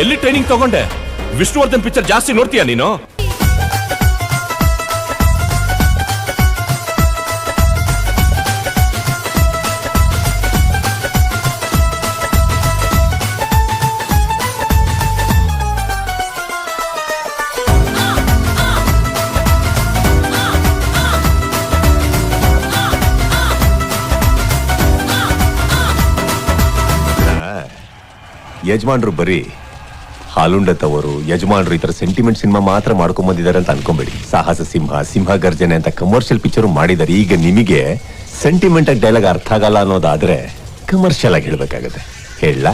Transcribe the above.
ಎಲ್ಲಿ ಟ್ರೈನಿಂಗ್ ತಗೊಂಡೆ? ವಿಷ್ಣುವರ್ಧನ್ ಪಿಕ್ಚರ್ ಜಾಸ್ತಿ ನೋಡ್ತೀಯಾ ನೀನು? ಯಜಮಾನ್ರು ಬರೀ ಹಾಲುಂಡ ತವರು ಯಜಮಾನ್ರು ಈ ತರ ಸೆಂಟಿಮೆಂಟ್ ಸಿನಿಮಾ ಮಾತ್ರ ಮಾಡ್ಕೊಂಡ್ ಬಂದಿದ್ದಾರೆ ಅಂತ ಅನ್ಕೊಂಬೇಡಿ. ಸಾಹಸ ಸಿಂಹ ಸಿಂಹ ಗರ್ಜನೆ ಅಂತ ಕಮರ್ಷಿಯಲ್ ಪಿಕ್ಚರ್ ಮಾಡಿದ್ದಾರೆ. ಈಗ ನಿಮಗೆ ಸೆಂಟಿಮೆಂಟ್ ಡೈಲಾಗ್ ಅರ್ಥ ಆಗಲ್ಲ ಅನ್ನೋದಾದ್ರೆ ಕಮರ್ಷಿಯಲ್ ಆಗಿ ಹೇಳ್ಬೇಕಾಗತ್ತೆ. ಹೇಳ